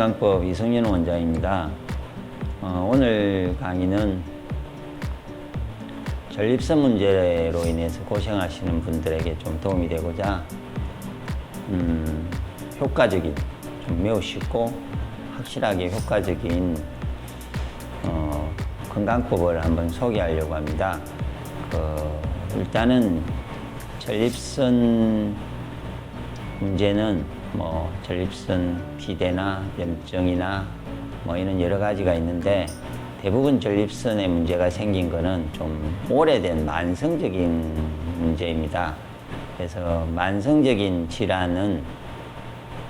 건강법 이성윤 원장입니다. 어, 오늘 강의는 전립선 문제로 인해서 고생하시는 분들에게 좀 도움이 되고자 음, 효과적인 좀 매우 쉽고 확실하게 효과적인 어, 건강법을 한번 소개하려고 합니다. 그, 일단은 전립선 문제는 뭐 전립선 비대나 염증이나 뭐 이런 여러 가지가 있는데 대부분 전립선에 문제가 생긴 거는 좀 오래된 만성적인 문제입니다. 그래서 만성적인 질환은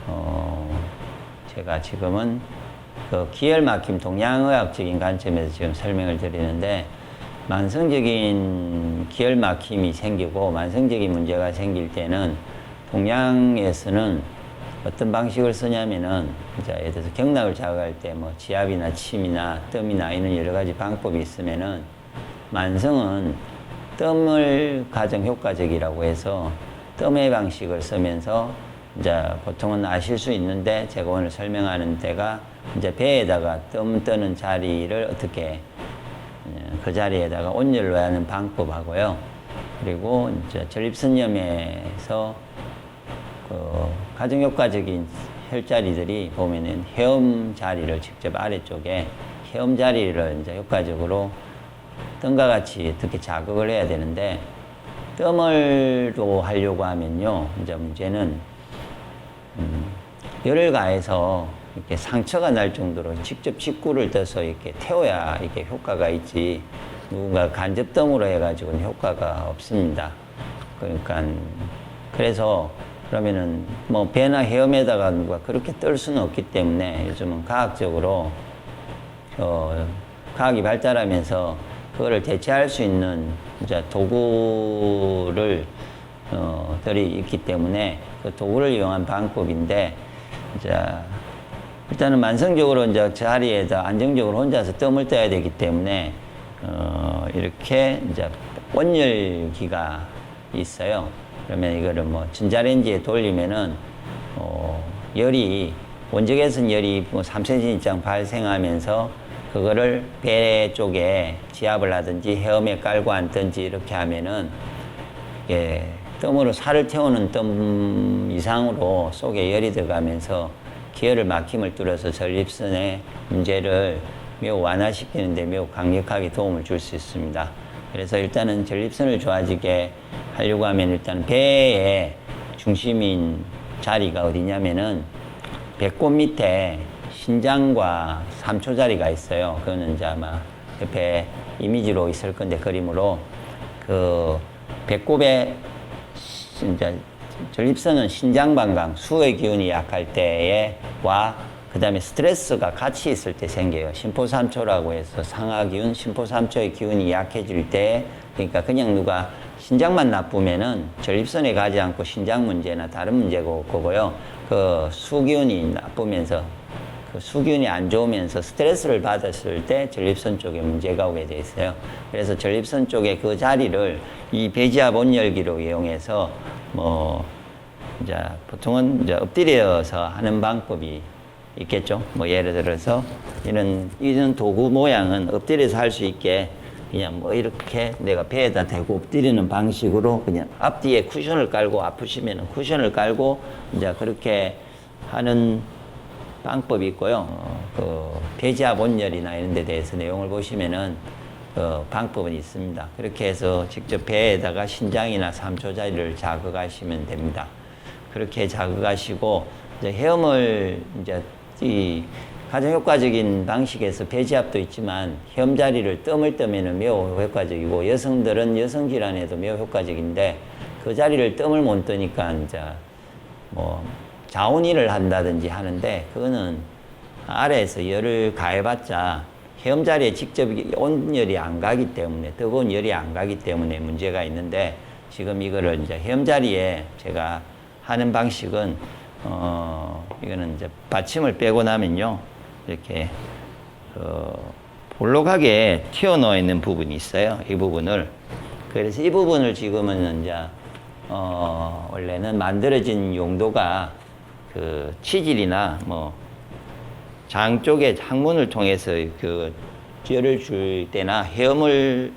어 제가 지금은 그 기혈 막힘 동양의학적인 관점에서 지금 설명을 드리는데 만성적인 기혈 막힘이 생기고 만성적인 문제가 생길 때는 동양에서는 어떤 방식을 쓰냐면은 이제 예를 들어서 경락을 자극할 때 뭐 지압이나 침이나 뜸이나 이런 여러 가지 방법이 있으면은 만성은 뜸을 가장 효과적이라고 해서 뜸의 방식을 쓰면서 이제 보통은 아실 수 있는데 제가 오늘 설명하는 데가 이제 배에다가 뜸 뜨는 자리를 어떻게 예, 그 자리에다가 온열로 하는 방법하고요. 그리고 이제 전립선염에서 그 가장 효과적인 혈자리들이 보면은 헤엄 자리를 직접 아래쪽에 헤엄 자리를 이제 효과적으로 뜸과 같이 어떻게 자극을 해야 되는데 뜸을 또 하려고 하면요. 이제 문제는 음, 열을 가해서 이렇게 상처가 날 정도로 직접 직구를 떠서 이렇게 태워야 이게 효과가 있지 누군가 간접덤으로 해가지고는 효과가 없습니다. 그러니까 그래서 그러면은 뭐 배나 헤엄에다가 누가 그렇게 떨 수는 없기 때문에 요즘은 과학적으로 어, 과학이 발달하면서 그거를 대체할 수 있는 이제 도구를 어, 들이 있기 때문에 그 도구를 이용한 방법인데 이제 일단은 만성적으로 이제 자리에다 안정적으로 혼자서 뜸을 떠야 되기 때문에 어, 이렇게 이제 온열기가 있어요. 그러면 이거를 뭐 전자레인지에 돌리면은 어, 열이 원적외선 열이 뭐 3cm 이상 발생하면서 그거를 배 쪽에 지압을 하든지 헤엄에 깔고 앉든지 이렇게 하면은 이게 뜸으로 살을 태우는 뜸 이상으로 속에 열이 들어가면서 기혈을 막힘을 뚫어서 전립선의 문제를 매우 완화시키는데 매우 강력하게 도움을 줄 수 있습니다. 그래서 일단은 전립선을 좋아지게 하려고 하면 일단 배의 중심인 자리가 어디냐면은 배꼽 밑에 신장과 삼초 자리가 있어요. 그거는 이제 아마 옆에 이미지로 있을 건데 그림으로 그 배꼽에 이제 전립선은 신장 방광, 수의 기운이 약할 때에 와 그 다음에 스트레스가 같이 있을 때 생겨요. 심포삼초라고 해서 상하 기운, 심포삼초의 기운이 약해질 때, 그러니까 그냥 누가 신장만 나쁘면은 전립선에 가지 않고 신장 문제나 다른 문제가 올 거고요. 그 수기운이 나쁘면서 그 수균이 안 좋으면서 스트레스를 받았을 때 전립선 쪽에 문제가 오게 돼 있어요. 그래서 전립선 쪽에 그 자리를 이 배지압 온열기로 이용해서 뭐 이제 보통은 이제 엎드려서 하는 방법이 있겠죠. 뭐 예를 들어서 이런 이런 도구 모양은 엎드려서 할 수 있게 그냥 뭐 이렇게 내가 배에다 대고 엎드리는 방식으로 그냥 앞뒤에 쿠션을 깔고 아프시면은 쿠션을 깔고 이제 그렇게 하는 방법이 있고요. 어, 그 배지압 온열이나 이런 데 대해서 내용을 보시면은 그 방법은 있습니다. 그렇게 해서 직접 배에다가 신장이나 삼초자리를 자극하시면 됩니다. 그렇게 자극하시고 이제 헤엄을 이제 이 가장 효과적인 방식에서 배지압도 있지만 헤엄 자리를 뜸을 뜨면은 매우 효과적이고 여성들은 여성 질환에도 매우 효과적인데 그 자리를 뜸을 못 뜨니까 이제 뭐 자온일을 한다든지 하는데 그거는 아래에서 열을 가해봤자 헤엄 자리에 직접 온열이 안 가기 때문에 뜨거운 열이 안 가기 때문에 문제가 있는데 지금 이거를 이제 헤엄 자리에 제가 하는 방식은 어 이거는 이제 받침을 빼고 나면요 이렇게 그 볼록하게 튀어나와 있는 부분이 있어요 이 부분을. 그래서 이 부분을 지금은 이제 어 원래는 만들어진 용도가 그 치질이나 뭐 장 쪽에 항문을 통해서 그 열을 줄 때나 헤엄을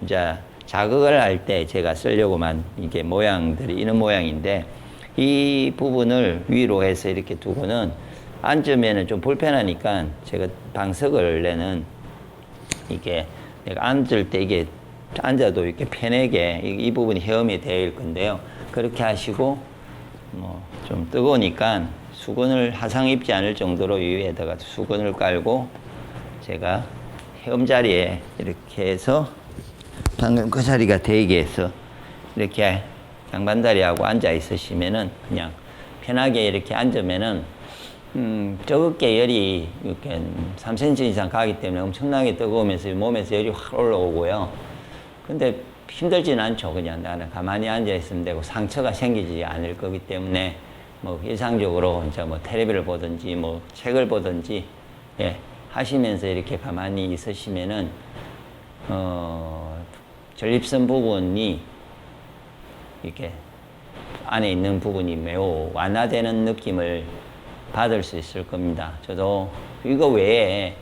이제 자극을 할 때 제가 쓰려고만 이게 모양들이 이런 모양인데 이 부분을 위로 해서 이렇게 두고는 앉으면은 좀 불편하니까 제가 방석을 내는 이게 내가 앉을 때 이게 앉아도 이렇게 편하게 이, 이 부분이 헤엄이 되어 건데요. 그렇게 하시고 뭐 좀 뜨거우니까 수건을 하상 입지 않을 정도로 위에다가 수건을 깔고 제가 헤엄 자리에 이렇게 해서 방금 그 자리가 되게 해서 이렇게 양반다리하고 앉아 있으시면은 그냥 편하게 이렇게 앉으면은 음, 적게 열이 이렇게 3cm 이상 가기 때문에 엄청나게 뜨거우면서 몸에서 열이 확 올라오고요. 근데 힘들지는 않죠. 그냥 나는 가만히 앉아 있으면 되고 상처가 생기지 않을 거기 때문에 뭐 일상적으로 이제 뭐 텔레비를 보든지 뭐 책을 보든지 예, 하시면서 이렇게 가만히 있으시면은 어, 전립선 부분이 이렇게 안에 있는 부분이 매우 완화되는 느낌을 받을 수 있을 겁니다. 저도 이거 외에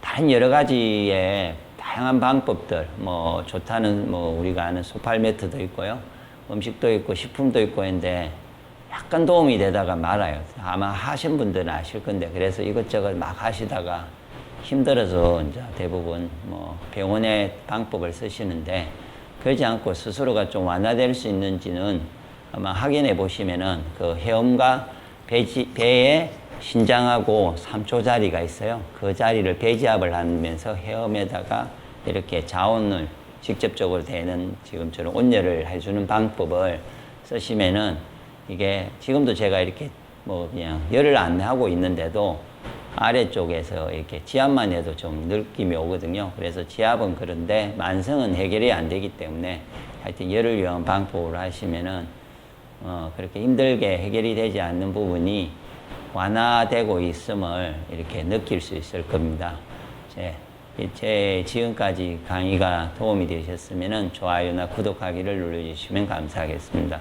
다른 여러 가지의 다양한 방법들, 뭐 좋다는 뭐 우리가 아는 소팔 매트도 있고요. 음식도 있고 식품도 있고 했는데 약간 도움이 되다가 말아요. 아마 하신 분들은 아실 건데 그래서 이것저것 막 하시다가 힘들어서 이제 대부분 뭐 병원의 방법을 쓰시는데 그러지 않고 스스로가 좀 완화될 수 있는지는 아마 확인해 보시면은 그 헤엄과 배지, 배에 신장하고 삼초 자리가 있어요. 그 자리를 배지압을 하면서 헤엄에다가 이렇게 자원을 직접적으로 되는 지금처럼 온열을 해주는 방법을 쓰시면은 이게 지금도 제가 이렇게 뭐 그냥 열을 안 하고 있는데도 아래쪽에서 이렇게 지압만 해도 좀 느낌이 오거든요. 그래서 지압은 그런데 만성은 해결이 안 되기 때문에 하여튼 열을 위한 방법으로 하시면은 어, 그렇게 힘들게 해결이 되지 않는 부분이 완화되고 있음을 이렇게 느낄 수 있을 겁니다. 제, 제 지금까지 강의가 도움이 되셨으면 좋아요나 구독하기를 눌러주시면 감사하겠습니다.